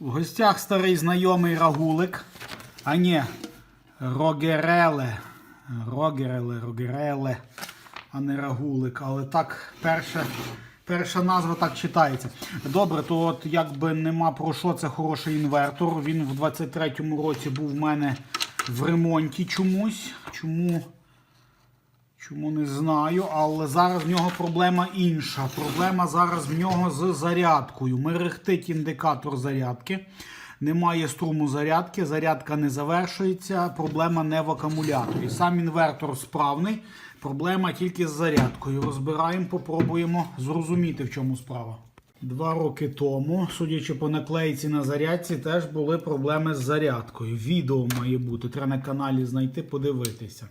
В гостях старий знайомий Рагулик. А ні, Рогереле. Рогереле, Рогереле, а не Рагулик. Але так, перша, перша назва так читається. Добре, то от якби нема про що, це хороший інвертор. Він в 23-му році був в мене в ремонті чомусь. Чому? Чому не знаю, але зараз в нього проблема інша. Проблема зараз в нього з зарядкою. Мерехтить індикатор зарядки. Немає струму зарядки, зарядка не завершується, проблема не в акумуляторі. Сам інвертор справний, проблема тільки з зарядкою. Розбираємо, попробуємо зрозуміти, в чому справа. Два роки тому, судячи по наклейці на зарядці, теж були проблеми з зарядкою. Відео має бути, треба на каналі знайти, подивитися.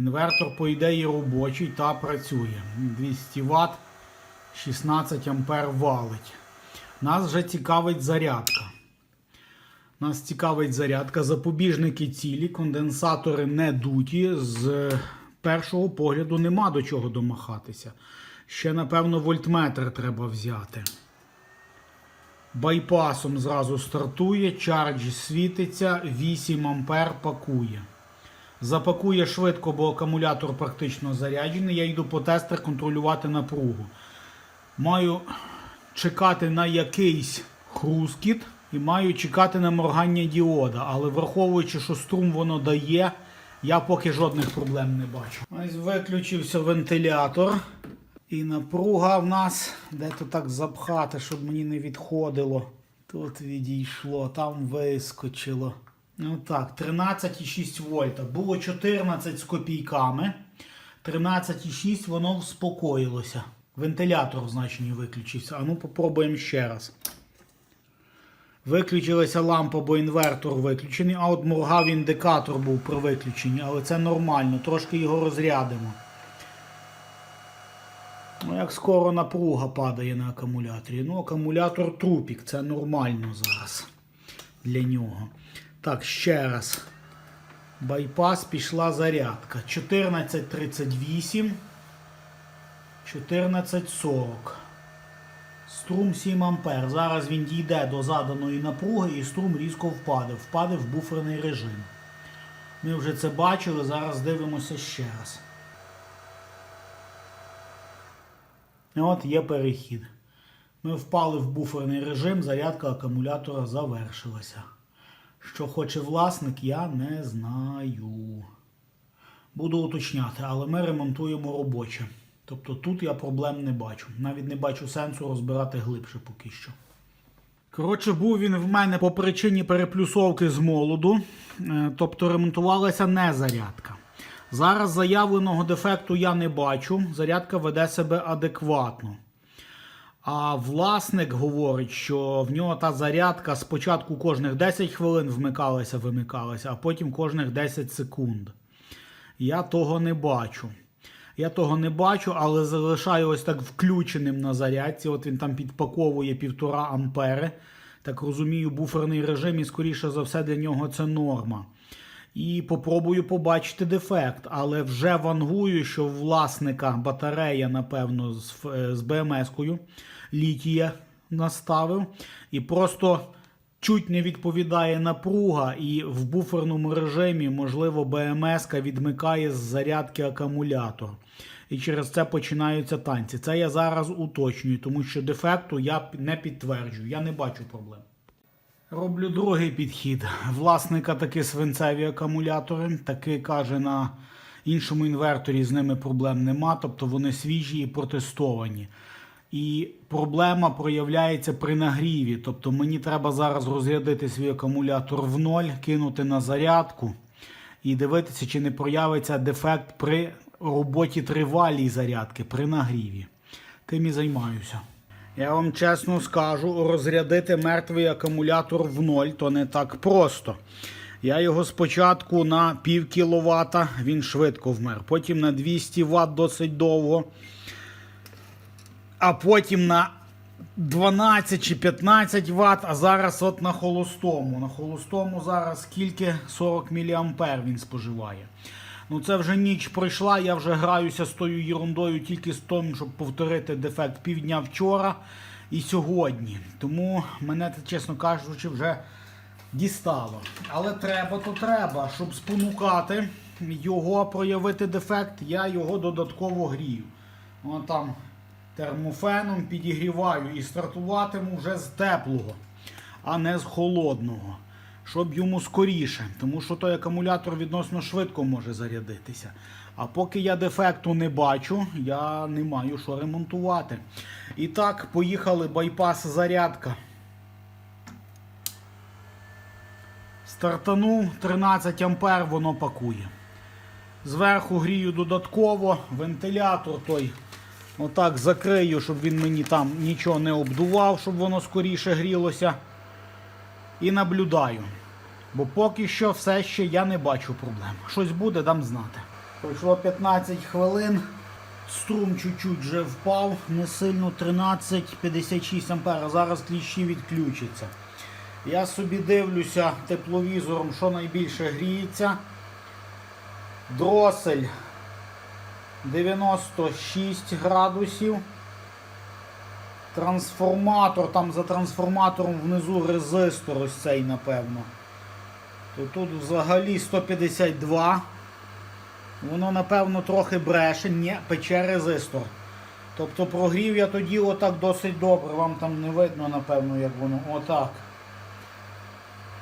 Інвертор, по ідеї, робочий та працює. 200 Вт, 16 А валить. Нас вже цікавить зарядка. Нас цікавить зарядка, запобіжники цілі, конденсатори не дуті. З першого погляду нема до чого домахатися. Ще, напевно, вольтметр треба взяти. Байпасом зразу стартує, чардж світиться, 8 ампер пакує. Запакує швидко, бо акумулятор практично заряджений. Я йду по тестер контролювати напругу. Маю чекати на якийсь хрускіт і маю чекати на моргання діода. Але враховуючи, що струм воно дає, я поки жодних проблем не бачу. Ось виключився вентилятор. І напруга в нас, де то так запхати, щоб мені не відходило. Тут відійшло, там вискочило. Ну так, 13,6 вольта. Було 14 з копійками. 13,6 воно вспокоїлося. Вентилятор в значенні виключився. А ну попробуємо ще раз. Виключилася лампа, бо інвертор виключений, а от моргав індикатор був при виключенні, але це нормально, трошки його розрядимо. Ну, як скоро напруга падає на акумуляторі. Ну, акумулятор трупік, це нормально зараз для нього. Так, ще раз. Байпас пішла зарядка. 14.38. 14.40. Струм 7 А. Зараз він дійде до заданої напруги і струм різко впаде. Впаде в буферний режим. Ми вже це бачили, зараз дивимося ще раз. От є перехід. Ми впали в буферний режим, зарядка акумулятора завершилася. Що хоче власник, я не знаю. Буду уточняти, але ми ремонтуємо робоче. Тобто тут я проблем не бачу. Навіть не бачу сенсу розбирати глибше поки що. Коротше, був він в мене по причині переплюсовки з молоду. Е, Тобто ремонтувалася не зарядка. Зараз заявленого дефекту я не бачу. Зарядка веде себе адекватно. А власник говорить, що в нього та зарядка спочатку кожних 10 хвилин вмикалася, вимикалася, а потім кожних 10 секунд. Я того не бачу. Я того не бачу, але залишаю ось так включеним на зарядці. От він там підпаковує 1,5 ампери. Так розумію, буферний режим, і скоріше за все для нього це норма. І попробую побачити дефект, але вже вангую, що в власника батарея, напевно, з, з БМС-кою літія наставив. І просто чуть не відповідає напруга, і в буферному режимі, можливо, БМС-ка відмикає з зарядки акумулятор. І через це починаються танці. Це я зараз уточнюю, тому що дефекту я не підтверджую, я не бачу проблем. Роблю другий підхід. Власника таки свинцеві акумулятори. Таки каже, на іншому інверторі з ними проблем нема, тобто вони свіжі і протестовані. І проблема проявляється при нагріві. Тобто мені треба зараз розрядити свій акумулятор в ноль, кинути на зарядку і дивитися, чи не проявиться дефект при роботі тривалій зарядки, при нагріві. Тим і займаюся. Я вам чесно скажу, розрядити мертвий акумулятор в ноль то не так просто. Я його спочатку на пів кіловата, він швидко вмер. Потім на 200 Вт досить довго. А потім на 12 чи 15 Вт, а зараз от на холостому. На холостому зараз скільки 40 мА він споживає. Ну це вже ніч пройшла, я вже граюся з тою ерундою тільки з тим, щоб повторити дефект півдня вчора. і сьогодні. Тому мене, чесно кажучи, вже дістало. Але треба, то треба, щоб спонукати його проявити дефект, я його додатково грію. Вон там термофеном підігріваю і стартуватиму вже з теплого, а не з холодного. Щоб йому скоріше, тому що той акумулятор відносно швидко може зарядитися. А поки я дефекту не бачу, я не маю що ремонтувати. І так, поїхали байпас зарядка. Стартанув 13 ампер, воно пакує. Зверху грію додатково, вентилятор той отак закрию, щоб він мені там нічого не обдував, щоб воно скоріше грілося. І наблюдаю. Бо поки що все ще я не бачу проблем. Щось буде, дам знати. Пройшло 15 хвилин. Струм чуть-чуть вже впав, не сильно 13,56 ампера. Зараз кліщі відключаться. Я собі дивлюся тепловізором, що найбільше гріється. Дросель 96 градусів. Трансформатор, там за трансформатором внизу резистор ось цей, напевно. То тут взагалі 152. Воно, напевно, трохи бреше. Ні, пече резистор. Тобто прогрів я тоді отак досить добре. Вам там не видно, напевно, як воно. Отак.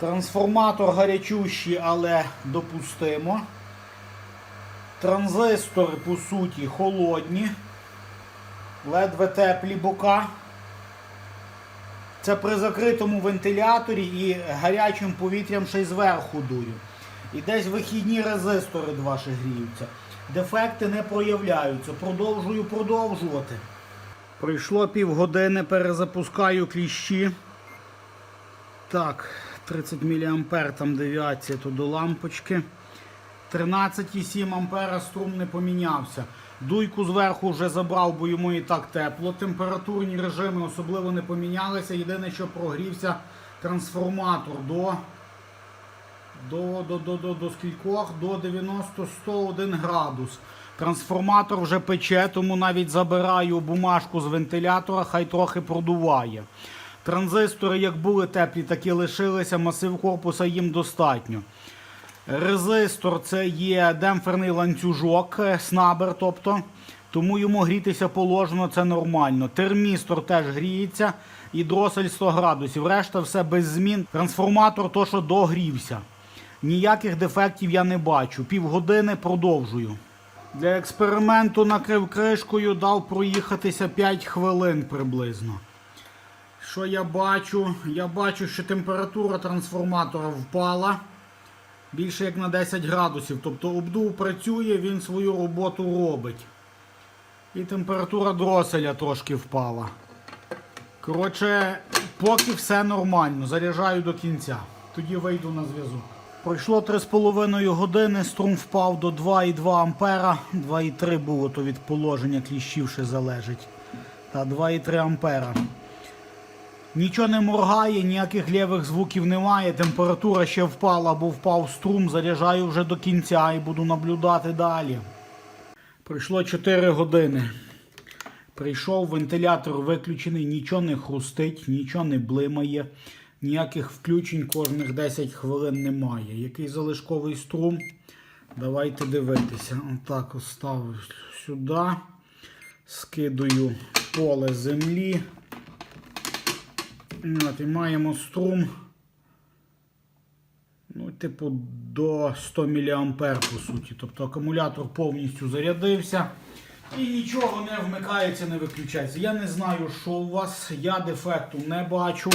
Трансформатор гарячущий, але допустимо. Транзистори, по суті, холодні. Ледве теплі бока. Це при закритому вентиляторі і гарячим повітрям ще й зверху дую. І десь вихідні резистори два ще гріються. Дефекти не проявляються. Продовжую продовжувати. Пройшло півгодини, перезапускаю кліщі. Так, 30 мА там девіація то до лампочки. 13,7 ампера струм не помінявся. Дуйку зверху вже забрав, бо йому і так тепло. Температурні режими особливо не помінялися. Єдине, що прогрівся трансформатор до до, до, до, до, до скількох? До 90-101 градус. Трансформатор вже пече, тому навіть забираю бумажку з вентилятора, хай трохи продуває. Транзистори, як були теплі, так і лишилися, масив корпуса їм достатньо. Резистор це є демпферний ланцюжок, е, снабер, тобто, тому йому грітися положено, це нормально. Термістор теж гріється і дросель 100 градусів. Решта все без змін. Трансформатор то, що догрівся. Ніяких дефектів я не бачу. Півгодини продовжую. Для експерименту накрив кришкою, дав проїхатися 5 хвилин приблизно. Що я бачу? Я бачу, що температура трансформатора впала більше як на 10 градусів. Тобто обдув працює, він свою роботу робить. І температура дроселя трошки впала. Коротше, поки все нормально. Заряджаю до кінця. Тоді вийду на зв'язок. Пройшло 3,5 години, струм впав до 2,2 ампера. 2,3 було то від положення кліщів ще залежить. Та 2,3 ампера. Нічого не моргає, ніяких лівих звуків немає. Температура ще впала, бо впав струм. Заряджаю вже до кінця і буду наблюдати далі. Пройшло 4 години. Прийшов вентилятор виключений, нічого не хрустить, нічого не блимає, ніяких включень кожних 10 хвилин немає. Який залишковий струм? Давайте дивитися. Отак ставлю сюди, скидую поле землі. От, і маємо струм. Ну, типу, до 100 мА по суті. Тобто акумулятор повністю зарядився. І нічого не вмикається, не виключається. Я не знаю, що у вас. Я дефекту не бачу.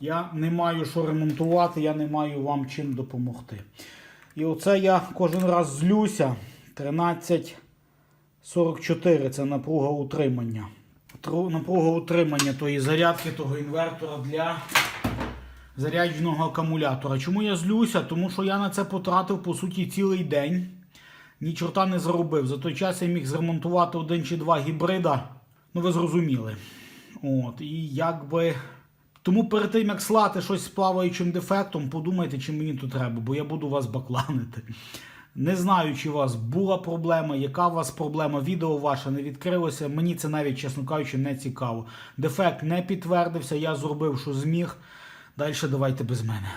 Я не маю що ремонтувати, я не маю вам чим допомогти. І оце я кожен раз злюся. 1344 це напруга утримання. Напруга утримання тої зарядки, того інвертора для зарядженого акумулятора. Чому я злюся? Тому що я на це потратив по суті цілий день. Ні чорта не заробив. За той час я міг зремонтувати один чи два гібрида. Ну, ви зрозуміли. От, і якби. Тому перед тим, як слати щось з плаваючим дефектом, подумайте, чи мені тут треба, бо я буду вас бакланити. Не знаю, чи у вас була проблема, яка у вас проблема, відео ваше не відкрилося. Мені це навіть, чесно кажучи, не цікаво. Дефект не підтвердився, я зробив, що зміг. Далі давайте без мене.